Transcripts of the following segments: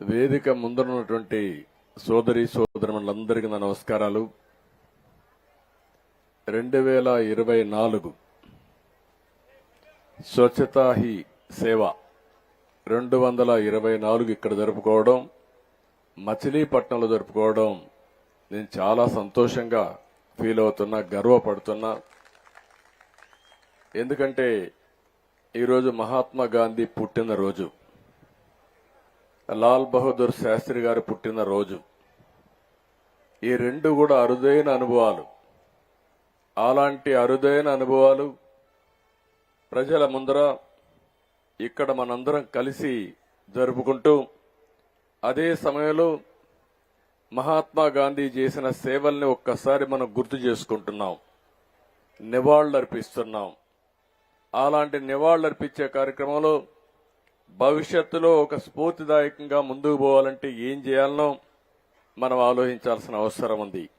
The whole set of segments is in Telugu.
వేదిక ముందరున్నటువంటి సోదరి సోదరులందరికీ నా నమస్కారాలు. రెండు వేల ఇరవై నాలుగు స్వచ్ఛతా హీ సేవ రెండు వందల ఇరవై నాలుగు ఇక్కడ జరుపుకోవడం మచిలీపట్నంలో జరుపుకోవడం నేను చాలా సంతోషంగా ఫీల్ అవుతున్నా గర్వపడుతున్నా. ఎందుకంటే ఈరోజు మహాత్మా గాంధీ పుట్టినరోజు. లాల్ బహదూర్ శాస్త్రి గారు పుట్టిన రోజు. ఈ రెండు కూడా అరుదైన అనుభవాలు. అలాంటి అరుదైన అనుభవాలు ప్రజల ముందర ఇక్కడ మనందరం కలిసి జరుపుకుంటూ అదే సమయంలో మహాత్మా గాంధీ చేసిన సేవల్ని ఒక్కసారి మనం గుర్తు చేసుకుంటున్నాం. నివాళులర్పిస్తున్నాం. అలాంటి నివాళులర్పించే కార్యక్రమంలో భవిష్యత్తులో ఒక స్ఫూర్తిదాయకంగా ముందుకు పోవాలంటే ఏం చేయాలనో మనం ఆలోచించాల్సిన అవసరం ఉంది.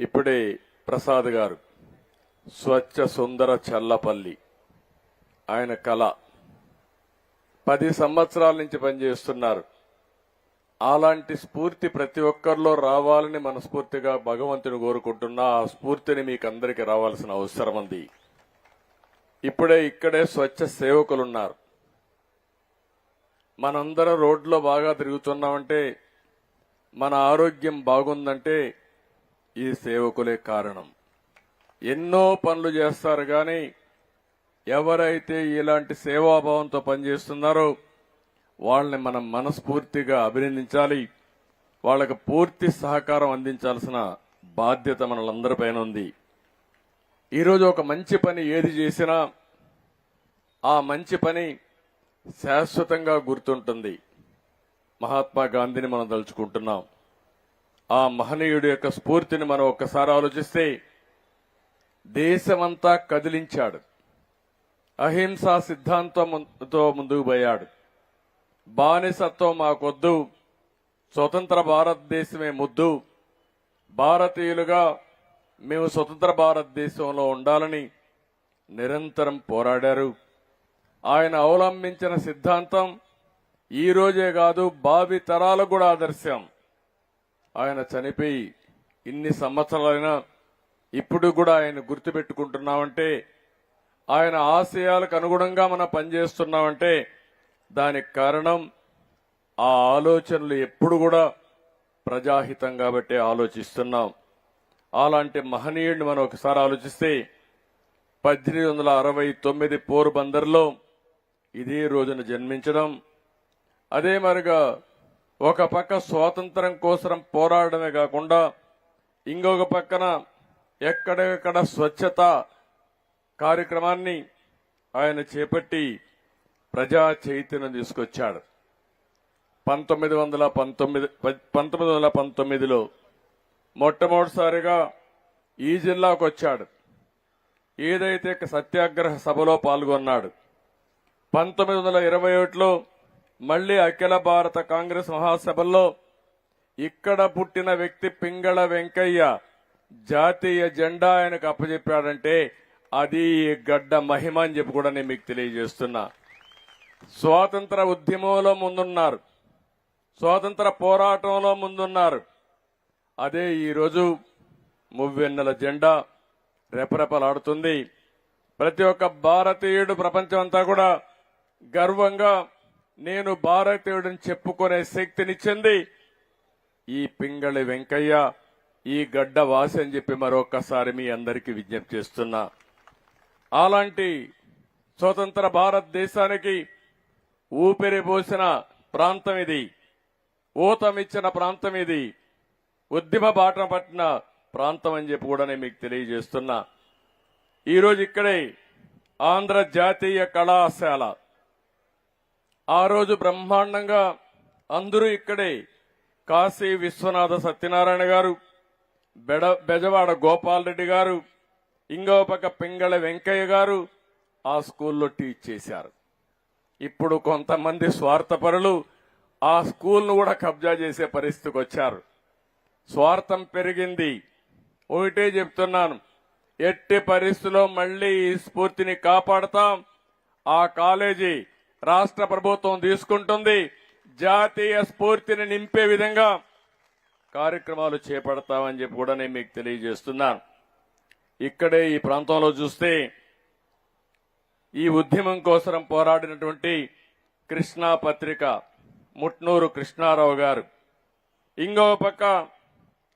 ఇప్పుడే ప్రసాద్ గారు స్వచ్ఛ సుందర చల్లపల్లి ఆయన కళ. పది సంవత్సరాల నుంచి పనిచేస్తున్నారు. అలాంటి స్ఫూర్తి ప్రతి ఒక్కరిలో రావాలని మనస్ఫూర్తిగా భగవంతుని కోరుకుంటున్నా ఆ స్ఫూర్తిని మీకు అందరికీ రావాల్సిన అవసరం ఉంది. ఇప్పుడే ఇక్కడే స్వచ్ఛ సేవకులున్నారు. మనందరం రోడ్లో బాగా తిరుగుతున్నామంటే మన ఆరోగ్యం బాగుందంటే ఈ సేవకులే కారణం. ఎన్నో పనులు చేస్తారు కానీ ఎవరైతే ఇలాంటి సేవాభావంతో పనిచేస్తున్నారో వాళ్ళని మనం మనస్ఫూర్తిగా అభినందించాలి. వాళ్ళకి పూర్తి సహకారం అందించాల్సిన బాధ్యత మనలందరిపైన ఉంది. ఈరోజు ఒక మంచి పని ఏది చేసినా ఆ మంచి పని శాశ్వతంగా గుర్తుంటుంది. మహాత్మా గాంధీని మనం తలుచుకుంటున్నాం. ఆ మహనీయుడి యొక్క స్ఫూర్తిని మనం ఒక్కసారి ఆలోచిస్తే దేశమంతా కదిలించాడు. అహింసా సిద్ధాంతంతో ముందుకు పోయాడు. బానిసత్వం మాకొద్దు. స్వతంత్ర భారతదేశమే ముద్దు. భారతీయులుగా మేము స్వతంత్ర భారతదేశంలో ఉండాలని నిరంతరం పోరాడారు. ఆయన అవలంబించిన సిద్ధాంతం ఈ రోజే కాదు భావి తరాలకు కూడా ఆదర్శం. ఆయన చనిపోయి ఇన్ని సంవత్సరాలైనా ఇప్పుడు కూడా ఆయన గుర్తుపెట్టుకుంటున్నామంటే ఆయన ఆశయాలకు అనుగుణంగా మనం పనిచేస్తున్నామంటే దానికి కారణం ఆ ఆలోచనలు ఎప్పుడు కూడా ప్రజాహితం కాబట్టి ఆలోచిస్తున్నాం. అలాంటి మహనీయుడిని మనం ఒకసారి ఆలోచిస్తే పద్దెనిమిది వందల అరవై తొమ్మిది పోరుబందర్లో ఇదే రోజున జన్మించడం. అదే మరిగా ఒక పక్క స్వాతంత్రం కోసం పోరాడమే కాకుండా ఇంకొక పక్కన ఎక్కడెక్కడ స్వచ్ఛత కార్యక్రమాన్ని ఆయన చేపట్టి ప్రజా చైతన్యం తీసుకొచ్చాడు. పంతొమ్మిది వందల పంతొమ్మిది పంతొమ్మిది వందల పంతొమ్మిదిలో మొట్టమొదటిసారిగా ఈ జిల్లాకు వచ్చాడు ఏదైతే సత్యాగ్రహ సభలో పాల్గొన్నాడు. పంతొమ్మిది వందల ఇరవై ఒకటిలో మళ్ళీ అఖిల భారత కాంగ్రెస్ మహాసభల్లో ఇక్కడ పుట్టిన వ్యక్తి పింగళ వెంకయ్య జాతీయ జెండా ఆయనకు అప్పచెప్పాడంటే అది గడ్డ మహిమ అని చెప్పి కూడా నేను మీకు తెలియజేస్తున్నా. స్వాతంత్ర ఉద్యమంలో ముందున్నారు. స్వాతంత్ర పోరాటంలో ముందున్నారు. అదే ఈరోజు మువ్వెన్నెల జెండా రెపరెపలాడుతుంది. ప్రతి ఒక్క భారతీయుడు ప్రపంచం అంతా కూడా గర్వంగా నేను భారతీయుడిని చెప్పుకునే శక్తినిచ్చింది ఈ పింగళి వెంకయ్య ఈ గడ్డ వాసి అని చెప్పి మరొకసారి మీ అందరికీ విజ్ఞప్తి చేస్తున్నా. అలాంటి స్వతంత్ర భారతదేశానికి ఊపిరి పోసిన ప్రాంతం ఇది ఊతమిచ్చిన ప్రాంతం ఇది ఉద్యమ బాట పట్టిన ప్రాంతం అని చెప్పి కూడా నేను మీకు తెలియజేస్తున్నా. ఈరోజు ఇక్కడే ఆంధ్ర జాతీయ కళాశాల ఆ రోజు బ్రహ్మాండంగా అందరూ ఇక్కడే కాశీ విశ్వనాథ సత్యనారాయణ గారు బెడ బెజవాడ గోపాల్ రెడ్డి గారు ఇంకో పక్క పింగళ వెంకయ్య గారు ఆ స్కూల్లో టీచ్ చేశారు. ఇప్పుడు కొంతమంది స్వార్థపరులు ఆ స్కూల్ను కూడా కబ్జా చేసే పరిస్థితికి వచ్చారు. స్వార్థం పెరిగింది. ఒకటే చెప్తున్నాను. ఎట్టి పరిస్థితుల్లో మళ్ళీ ఈ స్ఫూర్తిని కాపాడతాం. ఆ కాలేజీ రాష్ట్ర ప్రభుత్వం తీసుకుంటుంది. జాతీయ స్ఫూర్తిని నింపే విధంగా కార్యక్రమాలు చేపడతామని చెప్పి కూడా నేను మీకు తెలియజేస్తున్నాను ఇక్కడే ఈ ప్రాంతంలో చూస్తే ఈ ఉద్యమం కోసం పోరాడినటువంటి కృష్ణా పత్రిక ముట్నూరు కృష్ణారావు గారు. ఇంకో పక్క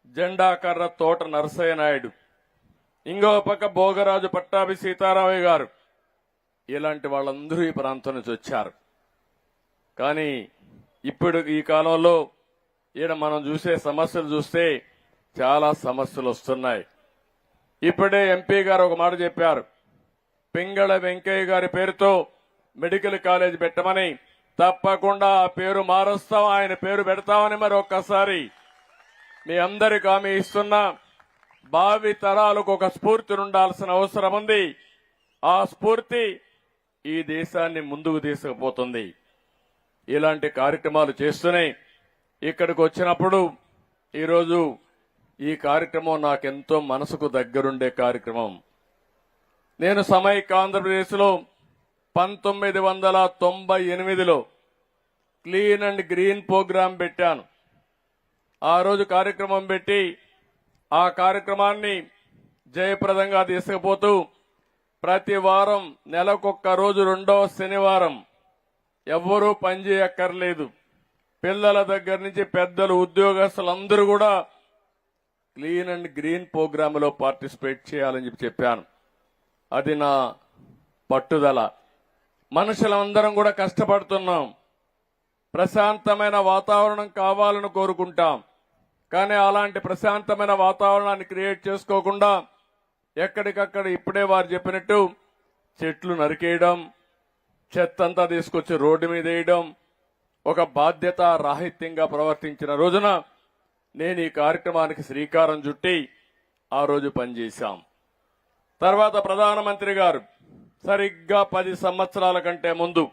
జెండాకర్ర తోట నరసయ్య నాయుడు. ఇంకో పక్క భోగరాజు పట్టాభి సీతారామయ్య గారు. ఇలాంటి వాళ్ళందరూ ఈ ప్రాంతం నుంచి వచ్చారు. కానీ ఇప్పుడు ఈ కాలంలో ఈడ మనం చూసే సమస్యలు చూస్తే చాలా సమస్యలు వస్తున్నాయి. ఇప్పుడే ఎంపీ గారు ఒక మాట చెప్పారు. పింగళ వెంకయ్య గారి పేరుతో మెడికల్ కాలేజ్ పెట్టమని తప్పకుండా ఆ పేరు మారుస్తాం ఆయన పేరు పెడతామని మరి ఒక్కసారి మీ అందరికి హామీ ఇస్తున్నా భావి తరాలకు ఒక స్ఫూర్తి ఉండాల్సిన అవసరం ఉంది. ఆ స్ఫూర్తి ఈ దేశాన్ని ముందుకు తీసుకుపోతుంది. ఇలాంటి కార్యక్రమాలు చేస్తూనే ఇక్కడికి వచ్చినప్పుడు ఈరోజు ఈ కార్యక్రమం నాకెంతో మనసుకు దగ్గరుండే కార్యక్రమం. నేను సమైక్య ఆంధ్రప్రదేశ్లో పంతొమ్మిది వందల తొంభై ఎనిమిదిలో క్లీన్ అండ్ గ్రీన్ ప్రోగ్రాం పెట్టాను. ఆ రోజు కార్యక్రమం పెట్టి ఆ కార్యక్రమాన్ని జయప్రదంగా తీసుకుపోతూ ప్రతి వారం నెలకొక్క రోజు రెండవ శనివారం. ఎవ్వరూ పనిచేయక్కర్లేదు పిల్లల దగ్గర నుంచి పెద్దలు ఉద్యోగస్తులందరూ కూడా క్లీన్ అండ్ గ్రీన్ ప్రోగ్రాంలో పార్టిసిపేట్ చేయాలని చెప్పి చెప్పాను. అది నా పట్టుదల. మనుషులందరం కూడా కష్టపడుతున్నాం. ప్రశాంతమైన వాతావరణం కావాలని కోరుకుంటాం. కానీ అలాంటి ప్రశాంతమైన వాతావరణాన్ని క్రియేట్ చేసుకోకుండా ఎక్కడికక్కడ ఇప్పుడే వారు చెప్పినట్టు చెట్లు నరికేయడం చెత్తంతా తీసుకొచ్చి రోడ్డు మీద వేయడం ఒక బాధ్యత రాహిత్యంగా ప్రవర్తించిన రోజున నేను ఈ కార్యక్రమానికి శ్రీకారం చుట్టి ఆ రోజు పనిచేశాం. తర్వాత ప్రధానమంత్రి గారు సరిగ్గా పది సంవత్సరాల కంటే ముందు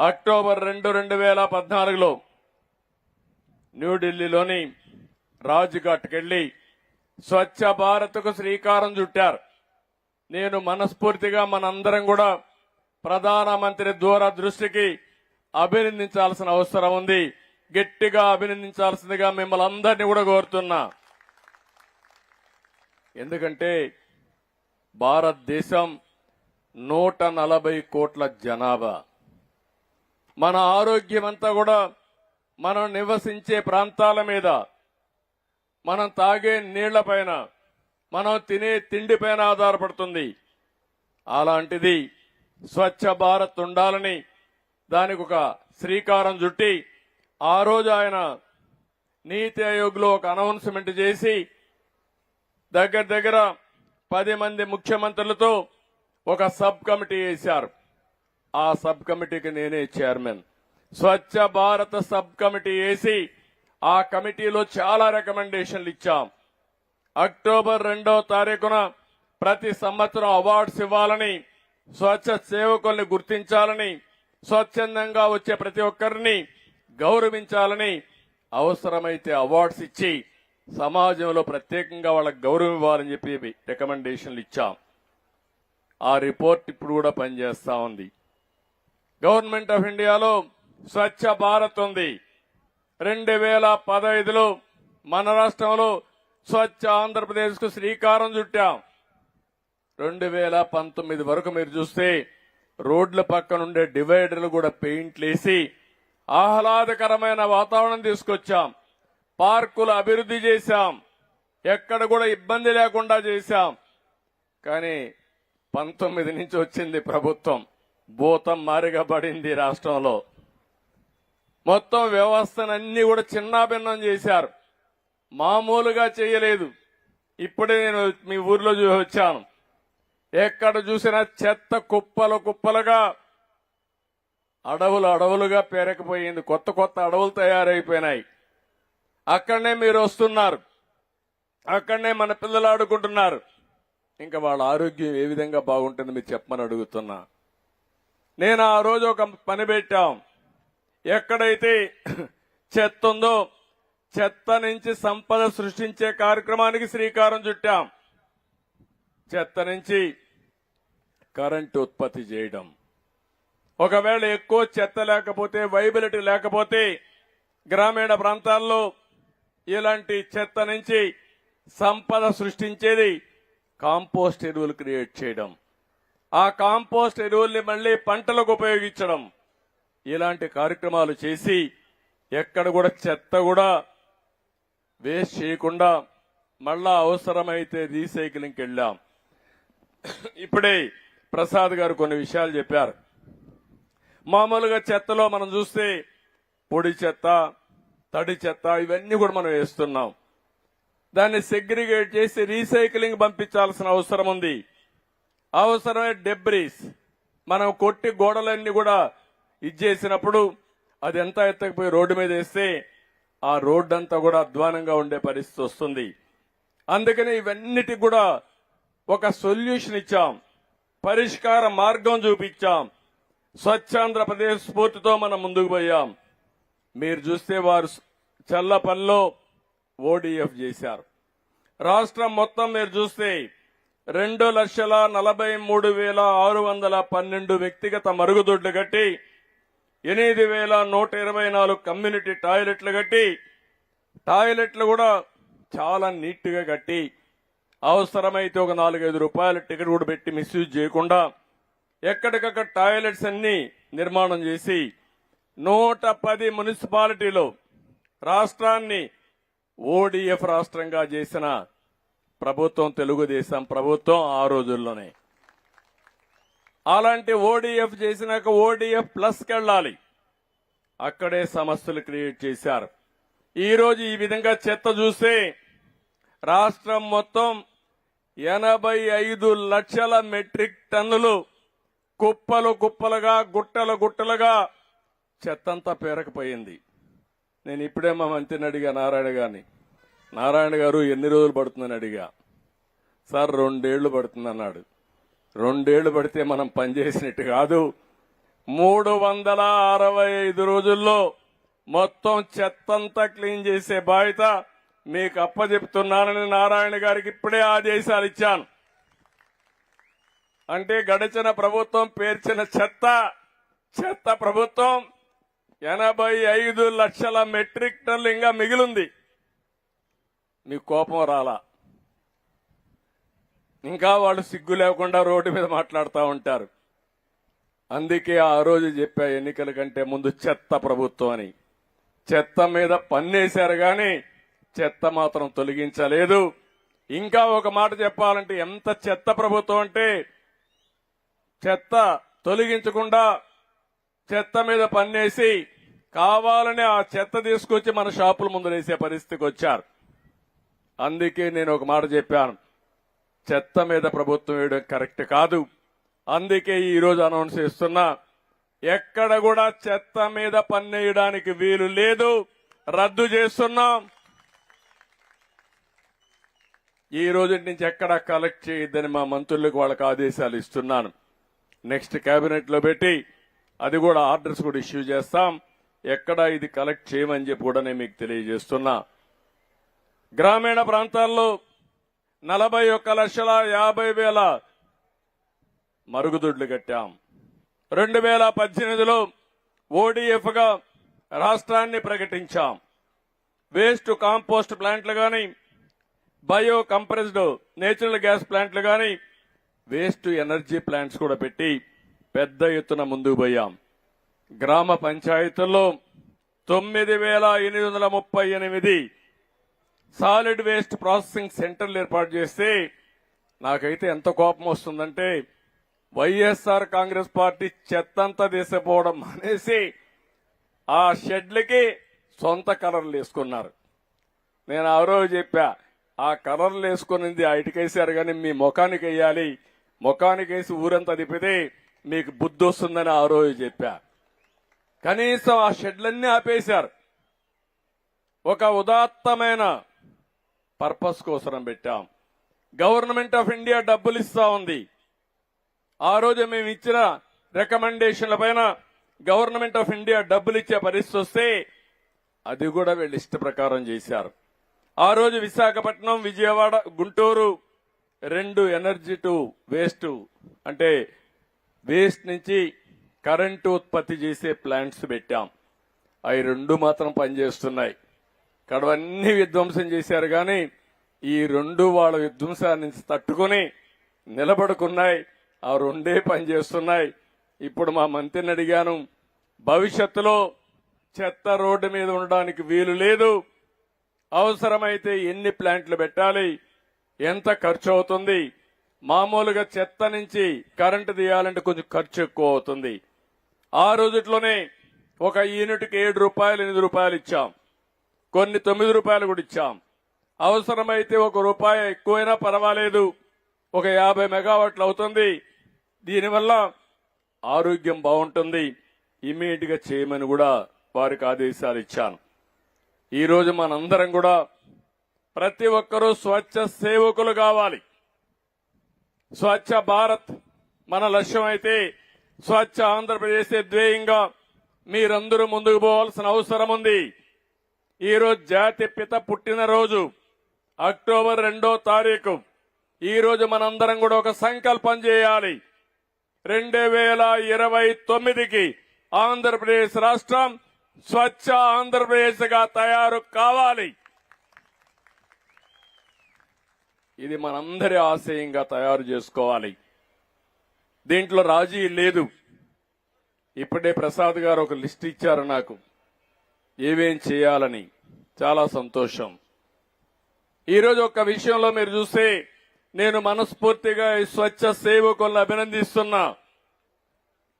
అక్టోబర్ రెండు రెండు వేల పద్నాలుగులో న్యూఢిల్లీలోని రాజ్ఘాట్కెళ్ళి స్వచ్ఛ భారత్కు శ్రీకారం చుట్టారు. నేను మనస్ఫూర్తిగా మనందరం కూడా ప్రధానమంత్రి దూరదృష్టికి అభినందించాల్సిన అవసరం ఉంది. గట్టిగా అభినందించాల్సిందిగా మిమ్మల్ని అందరినీ కూడా కోరుతున్నా. ఎందుకంటే భారతదేశం నూట నలభై కోట్ల జనాభా. మన ఆరోగ్యం అంతా కూడా మనం నివసించే ప్రాంతాల మీద మనం తాగే నీళ్ళపైన మనం తినే తిండిపైన ఆధారపడుతుంది. అలాంటిది స్వచ్ఛ భారత్ ఉండాలని దానికి ఒక శ్రీకారం చుట్టి ఆ రోజు ఆయన నీతి ఆయోగ్లో ఒక అనౌన్స్మెంట్ చేసి దగ్గర దగ్గర పది మంది ముఖ్యమంత్రులతో ఒక సబ్ కమిటీ వేశారు. ఆ సబ్ కమిటీకి నేనే chairman. Swachh Bharat sub committee వేసి ఆ కమిటీలో చాలా రికమెండేషన్లు ఇచ్చాం. అక్టోబర్ రెండవ తారీఖున ప్రతి సంవత్సరం అవార్డ్స్ ఇవ్వాలని స్వచ్ఛ సేవకుల్ని గుర్తించాలని స్వచ్ఛందంగా వచ్చే ప్రతి ఒక్కరిని గౌరవించాలని అవసరమైతే అవార్డ్స్ ఇచ్చి సమాజంలో ప్రత్యేకంగా వాళ్ళకి గౌరవం ఇవ్వాలని చెప్పి రికమెండేషన్లు ఇచ్చాం. ఆ రిపోర్ట్ ఇప్పుడు కూడా పనిచేస్తా ఉంది. గవర్నమెంట్ ఆఫ్ ఇండియాలో స్వచ్ఛ భారత్ ఉంది. రెండు వేల పదహైదులో మన రాష్ట్రంలో స్వచ్ఛ ఆంధ్రప్రదేశ్కు శ్రీకారం చుట్టాం. రెండు వేల పంతొమ్మిది వరకు మీరు చూస్తే రోడ్ల పక్కనుండే డివైడర్లు కూడా పెయింట్లు వేసి ఆహ్లాదకరమైన వాతావరణం తీసుకొచ్చాం. పార్కులు అభివృద్ధి చేశాం. ఎక్కడ కూడా ఇబ్బంది లేకుండా చేశాం. కానీ పంతొమ్మిది నుంచి వచ్చింది ప్రభుత్వం. భూతం మారిగబడింది రాష్ట్రంలో. మొత్తం వ్యవస్థనన్నీ కూడా చిన్నాభిన్నం చేశారు. మామూలుగా చేయలేదు. ఇప్పుడే నేను మీ ఊర్లో చూసి వచ్చాను. ఎక్కడ చూసినా చెత్త కుప్పలు కుప్పలుగా అడవులు అడవులుగా పేరకపోయింది. కొత్త కొత్త అడవులు తయారైపోయినాయి. అక్కడనే మీరు వస్తున్నారు. అక్కడనే మన పిల్లలు ఆడుకుంటున్నారు. ఇంకా వాళ్ళ ఆరోగ్యం ఏ విధంగా బాగుంటుంది మీరు చెప్పమని అడుగుతున్నా. నేను ఆ రోజు ఒక పని పెట్టాం. ఎక్కడైతే చెత్త ఉందో చెత్త నుంచి సంపద సృష్టించే కార్యక్రమానికి శ్రీకారం చుట్టాం. చెత్త నుంచి కరెంటు ఉత్పత్తి చేయడం. ఒకవేళ ఎక్కువ చెత్త లేకపోతే వైబిలిటీ లేకపోతే గ్రామీణ ప్రాంతాల్లో ఇలాంటి చెత్త నుంచి సంపద సృష్టించేది కాంపోస్ట్ ఎరువులు క్రియేట్ చేయడం. ఆ కాంపోస్ట్ ఎరువుల్ని మళ్ళీ పంటలకు ఉపయోగించడం. ఇలాంటి కార్యక్రమాలు చేసి ఎక్కడ కూడా చెత్త కూడా వేస్ట్ చేయకుండా మళ్ళా అవసరమైతే రీసైక్లింగ్కి వెళ్ళాం. ఇప్పుడే ప్రసాద్ గారు కొన్ని విషయాలు చెప్పారు. మామూలుగా చెత్తలో మనం చూస్తే పొడి చెత్త తడి చెత్త ఇవన్నీ కూడా మనం వేస్తున్నాం. దాన్ని సెగ్రిగేట్ చేసి రీసైక్లింగ్ పంపించాల్సిన అవసరం ఉంది. అవసరమే డెబ్రీస్ మనం కొట్టి గోడలన్నీ కూడా ఇచ్చేసినప్పుడు అది ఎంత ఎత్తకపోయి రోడ్డు మీద వేస్తే ఆ రోడ్డు అంతా కూడా అధ్వానంగా ఉండే పరిస్థితి వస్తుంది. అందుకని ఇవన్నిటికి కూడా ఒక సొల్యూషన్ ఇచ్చాం. పరిష్కార మార్గం చూపించాం. స్వచ్ఛాంధ్రప్రదేశ్ స్ఫూర్తితో మనం ముందుకు పోయాం. మీరు చూస్తే వారు చల్లపల్లిలో ఓడిఎఫ్ చేశారు. రాష్ట్రం మొత్తం మీరు చూస్తే రెండు లక్షల నలభై మూడు వేల ఆరు వందల పన్నెండు వ్యక్తిగత మరుగుదొడ్లు కట్టి ఎనిమిది వేల నూట ఇరవై నాలుగు కమ్యూనిటీ టాయిలెట్లు కట్టి టాయిలెట్లు కూడా చాలా నీట్గా కట్టి అవసరమైతే ఒక నాలుగైదు రూపాయల టికెట్ కూడా పెట్టి మిస్యూజ్ చేయకుండా ఎక్కడికక్కడ టాయిలెట్స్ అన్ని నిర్మాణం చేసి నూట పది మున్సిపాలిటీలో రాష్ట్రాన్ని ఓడిఎఫ్ రాష్ట్రంగా చేసిన ప్రభుత్వం తెలుగుదేశం ప్రభుత్వం ఆ రోజుల్లోనే. అలాంటి ఓడిఎఫ్ చేసినాక ఓడిఎఫ్ ప్లస్ కెళ్ళాలి అక్కడే సమస్యలు క్రియేట్ చేశారు. ఈరోజు ఈ విధంగా చెత్త చూస్తే రాష్ట్రం మొత్తం ఎనభై ఐదు లక్షల మెట్రిక్ టన్నులు కుప్పలు కుప్పలుగా గుట్టలు గుట్టలుగా చెత్తంతా పేరకపోయింది. నేను ఇప్పుడే మా మంత్రిని అడిగా నారాయణ గారిని. నారాయణ గారు ఎన్ని రోజులు పడుతుందని అడిగా. సార్ రెండేళ్ళు పడుతుంది అన్నాడు రెండేళ్ళు పడితే మనం పనిచేసినట్టు కాదు. మూడు వందల అరవై ఐదు రోజుల్లో మొత్తం చెత్తంతా క్లీన్ చేసే బాధ్యత మీకు అప్పచెప్తున్నానని నారాయణ గారికి ఇప్పుడే ఆదేశాలు ఇచ్చాను. అంటే గడిచిన ప్రభుత్వం పేర్చిన చెత్త చెత్త ప్రభుత్వం ఎనభై ఐదు లక్షల మెట్రిక్ టన్నులు ఇంకా మిగిలింది. మీకు కోపం రాలా? ఇంకా వాళ్ళు సిగ్గు లేకుండా రోడ్డు మీద మాట్లాడుతూ ఉంటారు. అందుకే ఆ రోజు చెప్పా ఎన్నికల కంటే ముందు చెత్త ప్రభుత్వం అని. చెత్త మీద పన్నేశారు కానీ చెత్త మాత్రం తొలగించలేదు. ఇంకా ఒక మాట చెప్పాలంటే ఎంత చెత్త ప్రభుత్వం అంటే చెత్త తొలగించకుండా చెత్త మీద పన్నేసి కావాలని ఆ చెత్త తీసుకొచ్చి మన షాపుల ముందు వేసే పరిస్థితికి వచ్చారు. అందుకే నేను ఒక మాట చెప్పాను. చెత్త మీద ప్రభుత్వం వేయడం కరెక్ట్ కాదు. అందుకే ఈ రోజు అనౌన్స్ చేస్తున్నా ఎక్కడ కూడా చెత్త మీద పన్నేయడానికి వీలు లేదు. రద్దు చేస్తున్నాం. ఈ రోజు నుంచి ఎక్కడ కలెక్ట్ చేయొద్దని మా మంత్రులకు వాళ్ళకి ఆదేశాలు ఇస్తున్నాను. నెక్స్ట్ కేబినెట్లో పెట్టి అది కూడా ఆర్డర్స్ కూడా ఇష్యూ చేస్తాం. ఎక్కడ ఇది కలెక్ట్ చేయమని చెప్పి కూడా నేను మీకు తెలియజేస్తున్నా. గ్రామీణ ప్రాంతాల్లో నలభై ఒక్క లక్షల యాభై వేల మరుగుదొడ్లు కట్టాం. రెండు వేల పద్దెనిమిదిలో ఓడిఎఫ్గా రాష్ట్రాన్ని ప్రకటించాం. వేస్ట్ కాంపోస్ట్ ప్లాంట్లు కానీ బయో కంప్రెస్డ్ నేచురల్ గ్యాస్ ప్లాంట్లు కానీ వేస్ట్ ఎనర్జీ ప్లాంట్స్ కూడా పెట్టి పెద్ద ఎత్తున ముందుకు పోయాం. గ్రామ పంచాయతీల్లో తొమ్మిది వేల ఎనిమిది వందల ముప్పై ఎనిమిది సాలిడ్ వేస్ట్ ప్రాసెసింగ్ సెంటర్లు ఏర్పాటు చేస్తే నాకైతే ఎంత కోపం వస్తుందంటే వైఎస్ఆర్ కాంగ్రెస్ పార్టీ చెత్తంతా తీసిపోవడం అనేసి ఆ షెడ్లకి సొంత కలర్లు వేసుకున్నారు. నేను ఆ రోజు చెప్పా ఆ కలర్లు వేసుకునింది ఆ ఇటుకేసారు కానీ మీ ముఖానికి వేయాలి ముఖానికి వేసి ఊరంతా తిప్పితే మీకు బుద్ధి వస్తుందని ఆ రోజు చెప్పా. కనీసం ఆ షెడ్లన్నీ ఆపేశారు. ఒక ఉదాత్తమైన పర్పస్ కోసరం పెట్టాం. గవర్నమెంట్ ఆఫ్ ఇండియా డబ్బులు ఇస్తా ఉంది. ఆ రోజు మేము ఇచ్చిన రికమెండేషన్ల పైన గవర్నమెంట్ ఆఫ్ ఇండియా డబ్బులు ఇచ్చే పరిస్థితి వస్తే అది కూడా వీళ్ళు ఇష్ట ప్రకారం చేశారు. ఆ రోజు విశాఖపట్నం విజయవాడ గుంటూరు రెండు ఎనర్జీ టు వేస్ట్ అంటే వేస్ట్ నుంచి కరెంటు ఉత్పత్తి చేసే ప్లాంట్స్ పెట్టాం. అవి రెండు మాత్రం పనిచేస్తున్నాయి. కడవన్నీ విధ్వంసం చేశారు కానీ ఈ రెండు వాళ్ళ విధ్వంసాన్ని తట్టుకొని నిలబడుకున్నాయి. ఆ రెండే పనిచేస్తున్నాయి ఇప్పుడు మా మంత్రిని అడిగాను భవిష్యత్తులో చెత్త రోడ్డు మీద ఉండడానికి వీలు లేదు. అవసరమైతే ఎన్ని ప్లాంట్లు పెట్టాలి? ఎంత ఖర్చు అవుతుంది? మామూలుగా చెత్త నుంచి కరెంటు తీయాలంటే కొంచెం ఖర్చు ఎక్కువ అవుతుంది. ఆ రోజుట్లోనే ఒక యూనిట్కి ఏడు రూపాయలు ఎనిమిది రూపాయలు ఇచ్చాం. కొన్ని తొమ్మిది రూపాయలు కూడా ఇచ్చాం. అవసరమైతే ఒక రూపాయి ఎక్కువైనా పర్వాలేదు. ఒక యాభై మెగావాట్లు అవుతుంది. దీనివల్ల ఆరోగ్యం బాగుంటుంది. ఇమీడియట్గా చేయమని కూడా వారికి ఆదేశాలు ఇచ్చాను. ఈరోజు మనందరం కూడా ప్రతి ఒక్కరూ స్వచ్ఛ సేవకులు కావాలి. స్వచ్ఛ భారత్ మన లక్ష్యం అయితే స్వచ్ఛ ఆంధ్రప్రదేశ్ ధ్యేయంగా మీరందరూ ముందుకు పోవాల్సిన అవసరం ఉంది. ఈరోజు జాతి పిత పుట్టినరోజు అక్టోబర్ రెండో తారీఖు. ఈరోజు మనందరం కూడా ఒక సంకల్పం చేయాలి. రెండు వేల ఇరవై తొమ్మిదికి ఆంధ్రప్రదేశ్ రాష్ట్రం స్వచ్ఛ ఆంధ్రప్రదేశ్గా తయారు కావాలి. ఇది మనందరి ఆశయంగా తయారు చేసుకోవాలి. దీంట్లో రాజీ లేదు. ఇప్పుడే ప్రసాద్ గారు ఒక లిస్ట్ ఇచ్చారు నాకు. ఏమేం చేయాలని చాలా సంతోషం. ఈరోజు ఒక విషయంలో మీరు చూస్తే నేను మనస్ఫూర్తిగా ఈ స్వచ్ఛ సేవకులను అభినందిస్తున్నా.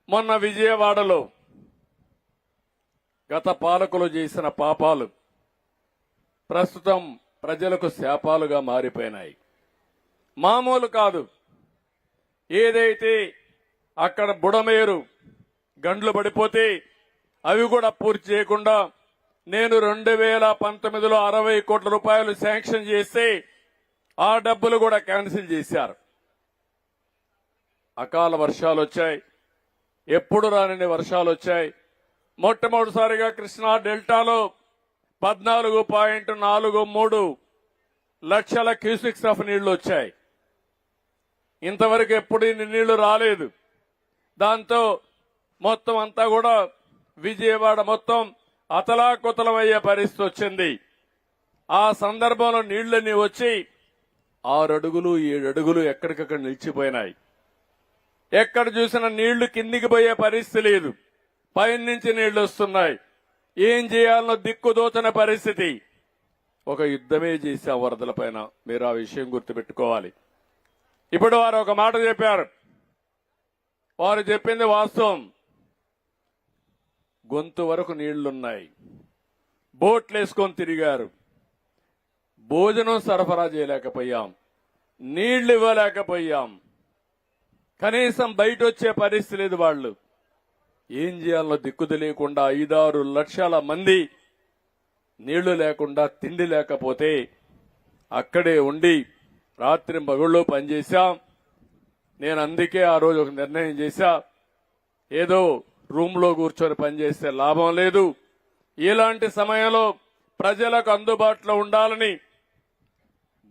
మొన్న విజయవాడలో గత పాలకులు చేసిన పాపాలు ప్రస్తుతం ప్రజలకు శాపాలుగా మారిపోయినాయి. మామూలు కాదు. ఏదైతే అక్కడ బుడమేరు గండ్లు పడిపోతే అవి కూడా పూర్తి చేయకుండా నేను రెండు వేల పంతొమ్మిదిలో అరవై కోట్ల రూపాయలు శాంక్షన్ చేస్తే ఆ డబ్బులు కూడా క్యాన్సిల్ చేశారు. అకాల వర్షాలు వచ్చాయి. ఎప్పుడు రాని వర్షాలు వచ్చాయి. మొట్టమొదటిసారిగా కృష్ణా డెల్టాలో పద్నాలుగు పాయింట్ నాలుగు మూడు లక్షల క్యూసిక్స్ ఆఫ్ నీళ్ళు వచ్చాయి. ఇంతవరకు ఎప్పుడు ఇన్ని నీళ్ళు రాలేదు. దాంతో మొత్తం అంతా కూడా విజయవాడ మొత్తం అతలాకుతలమయ్యే పరిస్థితి వచ్చింది. ఆ సందర్భంలో నీళ్ళన్నీ వచ్చి ఆరు అడుగులు ఏడు అడుగులు ఎక్కడికక్కడ నిలిచిపోయినాయి. ఎక్కడ చూసినా నీళ్ళు కిందికి పోయే పరిస్థితి లేదు. పైనుంచి నీళ్ళు వస్తున్నాయి. ఏం చేయాలనో దిక్కుదోచన పరిస్థితి. ఒక యుద్ధమే చేసే వరదల పైన మీరు ఆ విషయం గుర్తుపెట్టుకోవాలి. ఇప్పుడు వారు ఒక మాట చెప్పారు. వారు చెప్పింది వాస్తవం. గొంతు వరకు నీళ్ళున్నాయి. బోట్లు వేసుకొని తిరిగారు. భోజనం సరఫరా చేయలేకపోయాం. నీళ్ళు ఇవ్వలేకపోయాం కనీసం బయట వచ్చే పరిస్థితి లేదు వాళ్ళు. ఏం చేయాలో దిక్కు తెలియకుండా ఐదారు లక్షల మంది నీళ్ళు లేకుండా తిండి లేకపోతే అక్కడే ఉండి రాత్రి పగుళ్ళు పనిచేశాం. నేను అందుకే ఆ రోజు ఒక నిర్ణయం చేశా. ఏదో రూమ్లో కూర్చొని పనిచేస్తే లాభం లేదు. ఇలాంటి సమయంలో ప్రజలకు అందుబాటులో ఉండాలని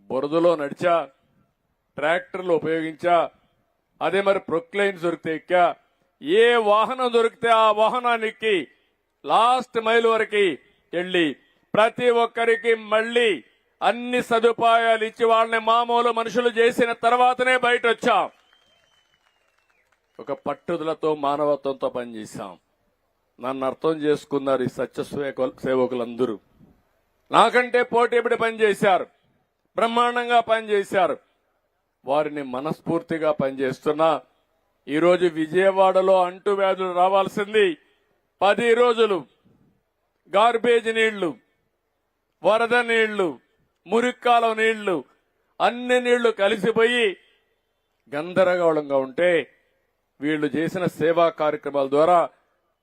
బురదలో నడిచా ట్రాక్టర్లు ఉపయోగించా అదే మరి ప్రొక్లైన్ దొరికితే ఎక్కా ఏ వాహనం దొరికితే ఆ వాహనానికి లాస్ట్ మైల్ వరకు వెళ్ళి ప్రతి ఒక్కరికి మళ్ళీ అన్ని సదుపాయాలు ఇచ్చి వాళ్ళని మామూలు మనుషులు చేసిన తర్వాతనే బయట వచ్చాం ఒక పట్టుదలతో మానవత్వంతో పనిచేశాం. నన్ను అర్థం చేసుకున్నారు ఈ సత్య సేవకులందరూ. నాకంటే పోటీపడి పనిచేశారు. బ్రహ్మాండంగా పనిచేశారు. వారిని మనస్ఫూర్తిగా పనిచేస్తున్నా. ఈరోజు విజయవాడలో అంటువ్యాధులు రావాల్సింది పది రోజులు. గార్బేజ్ నీళ్ళు వరద నీళ్ళు మురిక్కాలం నీళ్ళు అన్ని నీళ్ళు కలిసిపోయి గందరగోళంగా ఉంటే వీళ్ళు చేసిన సేవా కార్యక్రమాల ద్వారా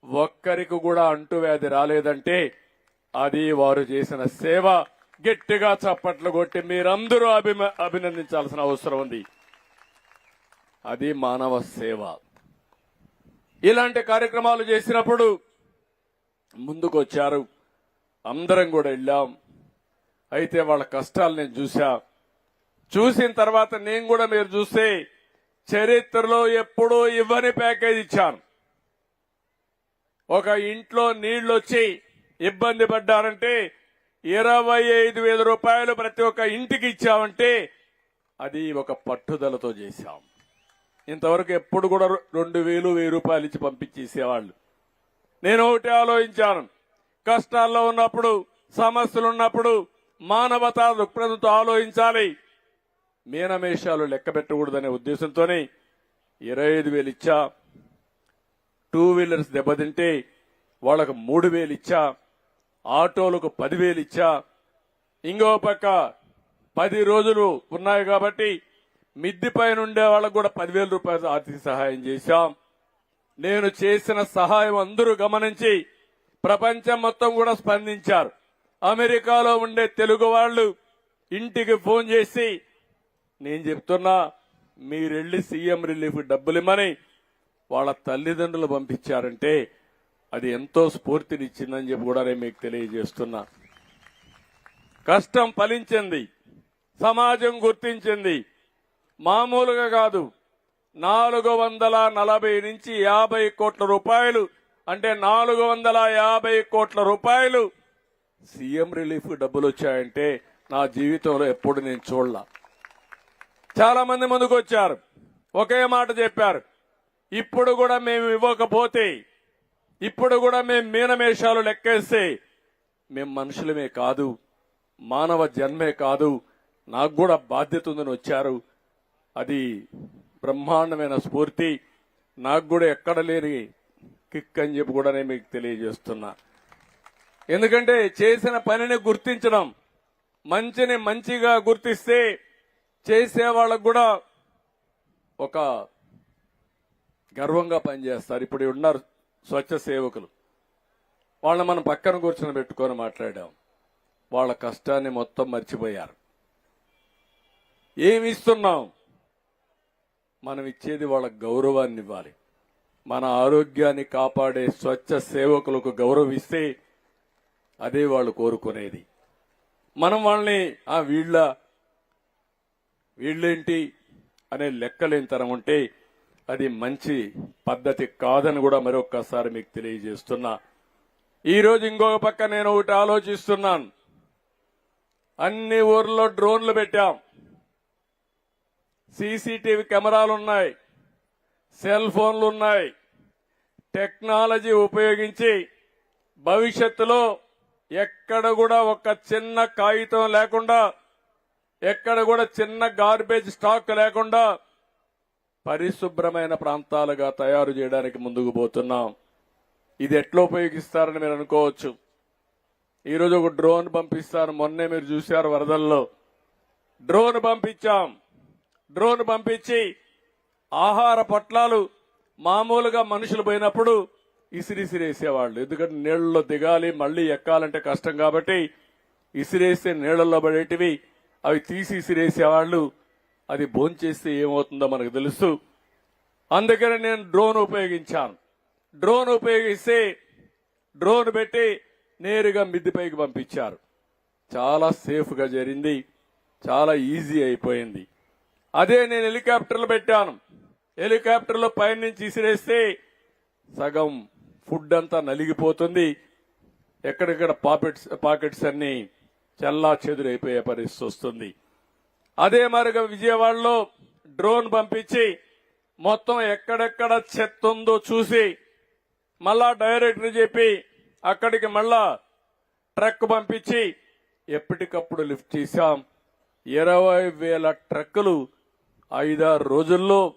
ఒక్కరికి కూడా అంటువ్యాధి రాలేదంటే అది వారు చేసిన సేవ గట్టిగా చప్పట్లు కొట్టి మీరందరూ అభిమ- అభినందించాల్సిన అవసరం ఉంది. అది మానవ సేవ. ఇలాంటి కార్యక్రమాలు చేసినప్పుడు ముందుకు వచ్చారు అందరం కూడా వెళ్ళాం. అయితే వాళ్ళ కష్టాలు నేను చూసా చూసిన తర్వాత నేను కూడా మీరు చూస్తే చరిత్రలో ఎప్పుడూ ఇవ్వని ప్యాకేజ్ ఇచ్చాను. ఒక ఇంట్లో నీళ్ళు వచ్చి ఇబ్బంది పడ్డారంటే ఇరవై ఐదు వేల రూపాయలు ప్రతి ఒక్క ఇంటికి ఇచ్చామంటే అది ఒక పట్టుదలతో చేశాం. ఇంతవరకు ఎప్పుడు కూడా రెండు వేలు వెయ్యి రూపాయలు ఇచ్చి పంపించేసేవాళ్ళు. నేను ఒకటి ఆలోచించాను. కష్టాల్లో ఉన్నప్పుడు సమస్యలు ఉన్నప్పుడు మానవతా దృక్పథంతో ఆలోచించాలి. మీనమేషాలు లెక్క పెట్టకూడదనే ఉద్దేశంతోనే ఇరవై ఐదు వేలు ఇచ్చా టూ వీలర్స్ దెబ్బతింటే వాళ్ళకు మూడు వేలు ఇచ్చా ఆటోలకు పదివేలు ఇచ్చా ఇంకో పక్క పది రోజులు ఉన్నాయి కాబట్టి మిద్ది పైన ఉండే వాళ్ళకు కూడా పదివేల రూపాయలు ఆర్థిక సహాయం చేశాం. నేను చేసిన సహాయం అందరూ గమనించి ప్రపంచం మొత్తం కూడా స్పందించారు. అమెరికాలో ఉండే తెలుగు వాళ్ళు ఇంటికి ఫోన్ చేసి నేను చెప్తున్నా మీరెళ్ళి సీఎం రిలీఫ్ డబ్బులు ఇమ్మని వాళ్ళ తల్లిదండ్రులు పంపించారంటే అది ఎంతో స్ఫూర్తినిచ్చిందని చెప్పి కూడా నేను మీకు తెలియజేస్తున్నా. కష్టం ఫలించింది సమాజం గుర్తించింది. మామూలుగా కాదు నాలుగు వందల నలభై నుంచి యాభై కోట్ల రూపాయలు అంటే నాలుగు వందల యాభై కోట్ల రూపాయలు సీఎం రిలీఫ్ డబ్బులు వచ్చాయంటే నా జీవితంలో ఎప్పుడు నేను చూడలా. చాలా మంది ముందుకు వచ్చారు ఒకే మాట చెప్పారు. ఇప్పుడు కూడా మేము ఇవ్వకపోతే ఇప్పుడు కూడా మేము మీనమేషాలు లెక్కేస్తే మేము మనుషులమే కాదు మానవ జన్మే కాదు నాకు కూడా బాధ్యత ఉందని వచ్చారు. అది బ్రహ్మాండమైన స్ఫూర్తి. నాకు కూడా ఎక్కడ లేని కిక్ అని చెప్పి కూడా నేను మీకు తెలియజేస్తున్నా. ఎందుకంటే చేసిన పనిని గుర్తించడం మంచిని మంచిగా గుర్తిస్తే చేసే వాళ్ళకు కూడా ఒక గర్వంగా పనిచేస్తారు. ఇప్పుడు ఉన్నారు స్వచ్ఛ సేవకులు. వాళ్ళని మనం పక్కన కూర్చొని పెట్టుకొని మాట్లాడాం. వాళ్ళ కష్టాన్ని మొత్తం మర్చిపోయారు. ఏమి ఇస్తున్నాం? మనం ఇచ్చేది వాళ్ళ గౌరవాన్ని ఇవ్వాలి. మన ఆరోగ్యాన్ని కాపాడే స్వచ్ఛ సేవకులకు గౌరవిస్తే అదే వాళ్ళు కోరుకునేది. మనం వాళ్ళని ఆ వీళ్ళ వీళ్ళేంటి అనే లెక్కలేనితనం ఉంటే అది మంచి పద్ధతి కాదని కూడా మరొక్కసారి మీకు తెలియజేస్తున్నా. ఈరోజు ఇంకొక పక్క నేను ఒకటి ఆలోచిస్తున్నాను. అన్ని ఊర్లో డ్రోన్లు పెట్టాం. సీసీటీవీ కెమెరాలు ఉన్నాయి. సెల్ ఫోన్లు ఉన్నాయి. టెక్నాలజీ ఉపయోగించి భవిష్యత్తులో ఎక్కడ కూడా ఒక చిన్న కాగితం లేకుండా ఎక్కడ కూడా చిన్న గార్బేజ్ స్టాక్ లేకుండా పరిశుభ్రమైన ప్రాంతాలుగా తయారు చేయడానికి ముందుకు పోతున్నాం. ఇది ఎట్లా ఉపయోగిస్తారని మీరు అనుకోవచ్చు. ఈరోజు ఒక డ్రోన్ పంపిస్తారు మొన్నే మీరు చూశారు వరదల్లో. డ్రోన్ పంపించాం. డ్రోన్ పంపించి ఆహార పొట్లాలు మామూలుగా మనుషులు పోయినప్పుడు ఇసిరిసిరేసేవాళ్ళు. ఎందుకంటే నీళ్ళలో దిగాలి మళ్ళీ ఎక్కాలంటే కష్టం కాబట్టి ఇసిరేస్తే నీళ్ళలో పడేటివి అవి తీసి సిరేసేవాళ్ళు అది భోంచేస్తే ఏమవుతుందో మనకు తెలుసు. అందుకని నేను డ్రోన్ ఉపయోగించాను. డ్రోన్ ఉపయోగిస్తే డ్రోన్ పెట్టి నేరుగా మిద్దిపైకి పంపించారు. చాలా సేఫ్గా జరిగింది. చాలా ఈజీ అయిపోయింది. అదే నేను హెలికాప్టర్లు పెట్టాను. హెలికాప్టర్లో పైనుంచి ఇసిరేస్తే సగం ఫుడ్ అంతా నలిగిపోతుంది. ఎక్కడెక్కడ పాకెట్స్ పాకెట్స్ అన్ని చల్లా చెదురైపోయే పరిస్థితి వస్తుంది. అదే మరిగా విజయవాడలో డ్రోన్ పంపించి మొత్తం ఎక్కడెక్కడ చెత్త ఉందో చూసి మళ్ళా డైరెక్టర్ చెప్పి అక్కడికి మళ్ళా ట్రక్ పంపించి ఎప్పటికప్పుడు లిఫ్ట్ చేశాం. ఇరవై వేల ట్రక్కులు ఐదారు రోజుల్లో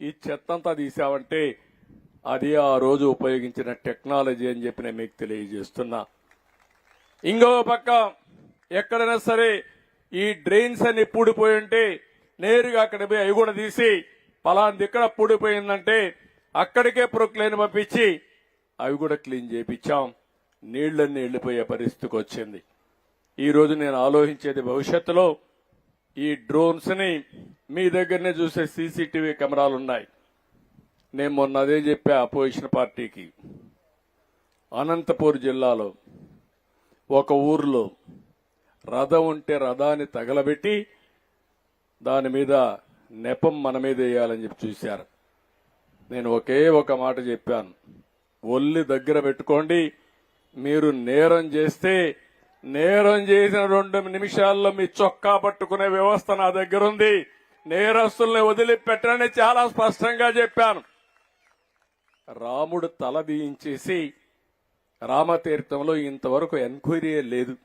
ఈ చెత్తంతా తీసామంటే అది ఆ రోజు ఉపయోగించిన టెక్నాలజీ అని చెప్పి నేను మీకు తెలియజేస్తున్నా. ఇంకో పక్క ఎక్కడైనా సరే ఈ డ్రైన్స్ అన్ని పూడిపోయి ఉంటే నేరుగా అక్కడ పోయి అవి కూడా తీసి పలాంది ఎక్కడ పూడిపోయిందంటే అక్కడికే ప్రొక్లైన్ పంపించి అవి కూడా క్లీన్ చేయించాం. నీళ్ళన్నీ వెళ్ళిపోయే పరిస్థితికి వచ్చింది. ఈరోజు నేను ఆలోచించేది భవిష్యత్తులో ఈ డ్రోన్స్ని మీ దగ్గరనే చూసే సీసీటీవీ కెమెరాలు ఉన్నాయి. నేను మొన్న అదే చెప్పా అపోజిషన్ పార్టీకి. అనంతపూర్ జిల్లాలో ఒక ఊర్లో రథం ఉంటే రథాన్ని తగలబెట్టి దాని మీద నెపం మన మీద వేయాలని చెప్పి చూశారు. నేను ఒకే ఒక మాట చెప్పాను. ఒల్లి దగ్గర పెట్టుకోండి. మీరు నేరం చేస్తే నేరం చేసిన రెండు నిమిషాల్లో మీ చొక్కా పట్టుకునే వ్యవస్థ నా దగ్గర ఉంది. నేరస్తుల్ని వదిలిపెట్టనని చాలా స్పష్టంగా చెప్పాను. రాముడు తల దీయించేసి రామతీర్థంలో ఇంతవరకు ఎంక్వైరీ లేదు.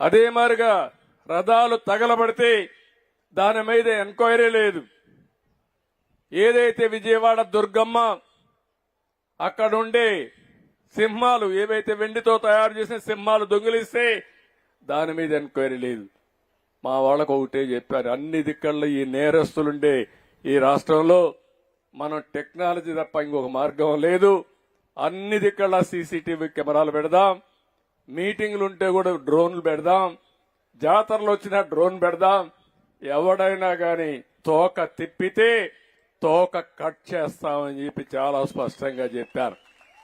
అదే మారిగా రథాలు తగలబడితే దాని మీద ఎంక్వైరీ లేదు. ఏదైతే విజయవాడ దుర్గమ్మ అక్కడుండే సింహాలు ఏవైతే వెండితో తయారు చేసిన సింహాలు దొంగిలిస్తే దాని మీద ఎంక్వైరీ లేదు. మా వాళ్ళకు ఒకటే చెప్పారు అన్ని దిక్కల్లో ఈ నేరస్తులుండే ఈ రాష్ట్రంలో మనం టెక్నాలజీ తప్ప ఇంకొక మార్గం లేదు. అన్ని దిక్కల్లా సీసీటీవీ కెమెరాలు పెడదాం. మీటింగ్లు ఉంటే కూడా డ్రోన్లు పెడదాం. జాతరలు వచ్చినా డ్రోన్ పెడదాం. ఎవడైనా కానీ తోక తిప్పితే తోక కట్ చేస్తామని చెప్పి చాలా స్పష్టంగా చెప్పారు.